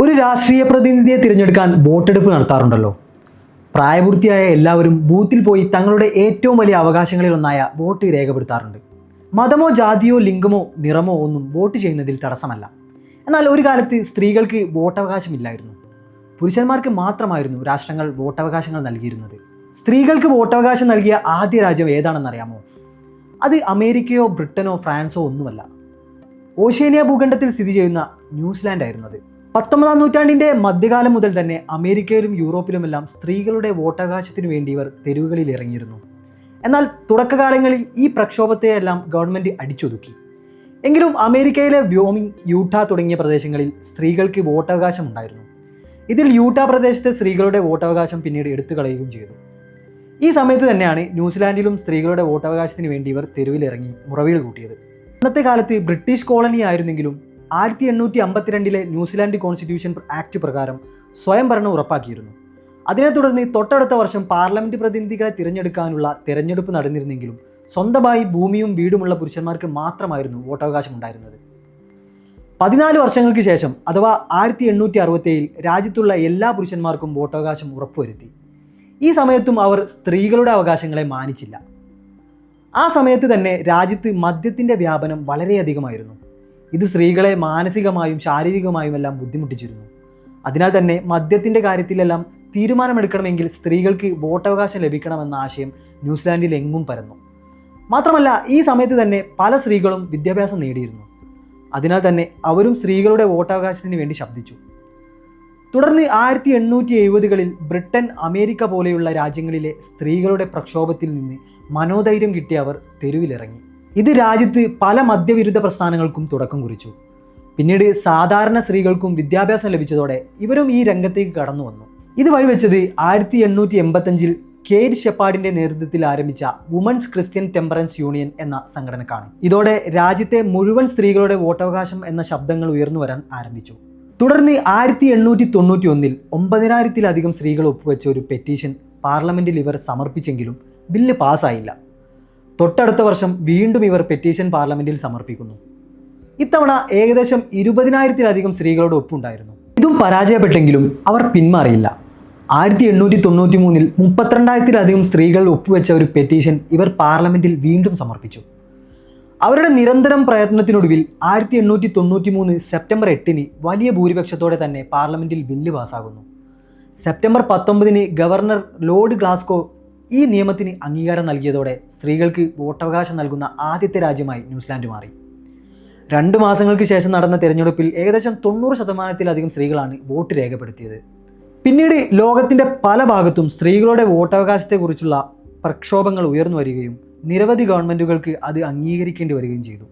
ഒരു രാഷ്ട്രീയ പ്രതിനിധിയെ തിരഞ്ഞെടുക്കാൻ വോട്ടെടുപ്പ് നടത്താറുണ്ടല്ലോ. പ്രായപൂർത്തിയായ എല്ലാവരും ബൂത്തിൽ പോയി തങ്ങളുടെ ഏറ്റവും വലിയ അവകാശങ്ങളിൽ ഒന്നായ വോട്ട് രേഖപ്പെടുത്താറുണ്ട്. മതമോ ജാതിയോ ലിംഗമോ നിറമോ ഒന്നും വോട്ട് ചെയ്യുന്നതിൽ തടസ്സമല്ല. എന്നാൽ ഒരു കാലത്ത് സ്ത്രീകൾക്ക് വോട്ടവകാശമില്ലായിരുന്നു. പുരുഷന്മാർക്ക് മാത്രമായിരുന്നു രാഷ്ട്രങ്ങൾ വോട്ടവകാശങ്ങൾ നൽകിയിരുന്നത്. സ്ത്രീകൾക്ക് വോട്ടവകാശം നൽകിയ ആദ്യ രാജ്യം ഏതാണെന്നറിയാമോ? അത് അമേരിക്കയോ ബ്രിട്ടനോ ഫ്രാൻസോ ഒന്നുമല്ല. ഓഷ്യേനിയ ഭൂഖണ്ഡത്തിൽ സ്ഥിതി ചെയ്യുന്ന ന്യൂസിലാൻഡ് ആയിരുന്നത് പത്തൊമ്പതാം നൂറ്റാണ്ടിന്റെ മധ്യകാലം മുതൽ തന്നെ അമേരിക്കയിലും യൂറോപ്പിലുമെല്ലാം സ്ത്രീകളുടെ വോട്ടവകാശത്തിനു വേണ്ടി ഇവർ തെരുവുകളിൽ ഇറങ്ങിയിരുന്നു. എന്നാൽ തുടക്കകാലങ്ങളിൽ ഈ പ്രക്ഷോഭത്തെയെല്ലാം ഗവൺമെന്റ് അടിച്ചൊതുക്കി. എങ്കിലും അമേരിക്കയിലെ വ്യോമിംഗ് യൂട്ട തുടങ്ങിയ പ്രദേശങ്ങളിൽ സ്ത്രീകൾക്ക് വോട്ടവകാശം ഉണ്ടായിരുന്നു ഇതിൽ യൂട്ട പ്രദേശത്തെ സ്ത്രീകളുടെ വോട്ടവകാശം പിന്നീട് എടുത്തു കളയുകയും ചെയ്തു. ഈ സമയത്ത് തന്നെയാണ് ന്യൂസിലാൻഡിലും സ്ത്രീകളുടെ വോട്ടവകാശത്തിന് വേണ്ടി ഇവർ തെരുവിലിറങ്ങി മുറവിൽ കൂട്ടിയത്. അന്നത്തെ കാലത്ത് ബ്രിട്ടീഷ് കോളനി ആയിരുന്നെങ്കിലും ആയിരത്തി എണ്ണൂറ്റി അമ്പത്തിരണ്ടിലെ ന്യൂസിലാൻഡ് കോൺസ്റ്റിറ്റ്യൂഷൻ ആക്ട് പ്രകാരം സ്വയംഭരണം ഉറപ്പാക്കിയിരുന്നു. അതിനെ തുടർന്ന് തൊട്ടടുത്ത വർഷം പാർലമെന്റ് പ്രതിനിധികളെ തിരഞ്ഞെടുക്കാനുള്ള തിരഞ്ഞെടുപ്പ് നടന്നിരുന്നെങ്കിലും സ്വന്തമായി ഭൂമിയും വീടുമുള്ള പുരുഷന്മാർക്ക് മാത്രമായിരുന്നു വോട്ടവകാശം ഉണ്ടായിരുന്നത് പതിനാല് വർഷങ്ങൾക്ക് ശേഷം അഥവാ ആയിരത്തി എണ്ണൂറ്റി അറുപത്തേഴിൽ രാജ്യത്തുള്ള എല്ലാ പുരുഷന്മാർക്കും വോട്ടവകാശം ഉറപ്പുവരുത്തി. ഈ സമയത്തും അവർ സ്ത്രീകളുടെ അവകാശങ്ങളെ മാനിച്ചില്ല. ആ സമയത്ത് തന്നെ രാജ്യത്ത് മദ്യത്തിന്റെ വ്യാപനം വളരെയധികമായിരുന്നു. ഇത് സ്ത്രീകളെ മാനസികമായും ശാരീരികമായും എല്ലാം ബുദ്ധിമുട്ടിച്ചിരുന്നു. അതിനാൽ തന്നെ മദ്യത്തിന്റെ കാര്യത്തിലെല്ലാം തീരുമാനമെടുക്കണമെങ്കിൽ സ്ത്രീകൾക്ക് വോട്ടവകാശം ലഭിക്കണമെന്ന ആശയം ന്യൂസിലാൻഡിൽ എങ്ങും പരന്നു. മാത്രമല്ല ഈ സമയത്ത് തന്നെ പല സ്ത്രീകളും വിദ്യാഭ്യാസം നേടിയിരുന്നു. അതിനാൽ തന്നെ അവരും സ്ത്രീകളുടെ വോട്ടവകാശത്തിന് വേണ്ടി ശബ്ദിച്ചു. തുടർന്ന് ആയിരത്തി എണ്ണൂറ്റി എഴുപതുകളിൽ ബ്രിട്ടൻ അമേരിക്ക പോലെയുള്ള രാജ്യങ്ങളിലെ സ്ത്രീകളുടെ പ്രക്ഷോഭത്തിൽ നിന്ന് മനോധൈര്യം കിട്ടിയ അവർ തെരുവിലിറങ്ങി. ഇത് രാജ്യത്ത് പല മദ്യവിരുദ്ധ പ്രസ്ഥാനങ്ങൾക്കും തുടക്കം കുറിച്ചു. പിന്നീട് സാധാരണ സ്ത്രീകൾക്കും വിദ്യാഭ്യാസം ലഭിച്ചതോടെ ഇവരും ഈ രംഗത്തേക്ക് കടന്നു വന്നു. ഇത് വഴിവെച്ചത് ആയിരത്തി എണ്ണൂറ്റി എൺപത്തഞ്ചിൽ കേറ്റ് ഷെപ്പാഡിന്റെ നേതൃത്വത്തിൽ ആരംഭിച്ച വുമൻസ് ക്രിസ്ത്യൻ ടെമ്പറൻസ് യൂണിയൻ എന്ന സംഘടനക്കാണ്. ഇതോടെ രാജ്യത്തെ മുഴുവൻ സ്ത്രീകളുടെ വോട്ടവകാശം എന്ന ശബ്ദങ്ങൾ ഉയർന്നു വരാൻ ആരംഭിച്ചു. തുടർന്ന് ആയിരത്തി എണ്ണൂറ്റി തൊണ്ണൂറ്റി ഒന്നിൽ ഒമ്പതിനായിരത്തിലധികം സ്ത്രീകൾ ഒപ്പുവെച്ച ഒരു പെറ്റീഷൻ പാർലമെന്റിൽ ഇവർ സമർപ്പിച്ചെങ്കിലും ബില്ല് പാസ്സായില്ല തൊട്ടടുത്ത വർഷം വീണ്ടും ഇവർ പെറ്റീഷൻ പാർലമെന്റിൽ സമർപ്പിക്കുന്നു. ഇത്തവണ ഏകദേശം ഇരുപതിനായിരത്തിലധികം സ്ത്രീകളോട് ഒപ്പുണ്ടായിരുന്നു. ഇതും പരാജയപ്പെട്ടെങ്കിലും അവർ പിന്മാറിയില്ല. ആയിരത്തി എണ്ണൂറ്റി തൊണ്ണൂറ്റി മൂന്നിൽ മുപ്പത്തിരണ്ടായിരത്തിലധികം സ്ത്രീകൾ ഒപ്പുവെച്ച ഒരു പെറ്റീഷൻ ഇവർ പാർലമെന്റിൽ വീണ്ടും സമർപ്പിച്ചു. അവരുടെ നിരന്തരം പ്രയത്നത്തിനൊടുവിൽ ആയിരത്തി എണ്ണൂറ്റി തൊണ്ണൂറ്റി മൂന്ന് സെപ്റ്റംബർ എട്ടിന് വലിയ ഭൂരിപക്ഷത്തോടെ തന്നെ പാർലമെന്റിൽ ബില്ല് പാസ്സാകുന്നു സെപ്റ്റംബർ പത്തൊമ്പതിന് ഗവർണർ ലോർഡ് ഗ്ലാസ്കോ ഈ നിയമത്തിന് അംഗീകാരം നൽകിയതോടെ സ്ത്രീകൾക്ക് വോട്ടവകാശം നൽകുന്ന ആദ്യത്തെ രാജ്യമായി ന്യൂസിലാൻഡ് മാറി. രണ്ട് മാസങ്ങൾക്ക് ശേഷം നടന്ന തിരഞ്ഞെടുപ്പിൽ ഏകദേശം തൊണ്ണൂറ് ശതമാനത്തിലധികം സ്ത്രീകളാണ് വോട്ട് രേഖപ്പെടുത്തിയത്. പിന്നീട് ലോകത്തിന്റെ പല ഭാഗത്തും സ്ത്രീകളുടെ വോട്ടവകാശത്തെക്കുറിച്ചുള്ള പ്രക്ഷോഭങ്ങൾ ഉയർന്നു വരികയും നിരവധി ഗവൺമെന്റുകൾക്ക് അത് അംഗീകരിക്കേണ്ടി വരികയും ചെയ്തു.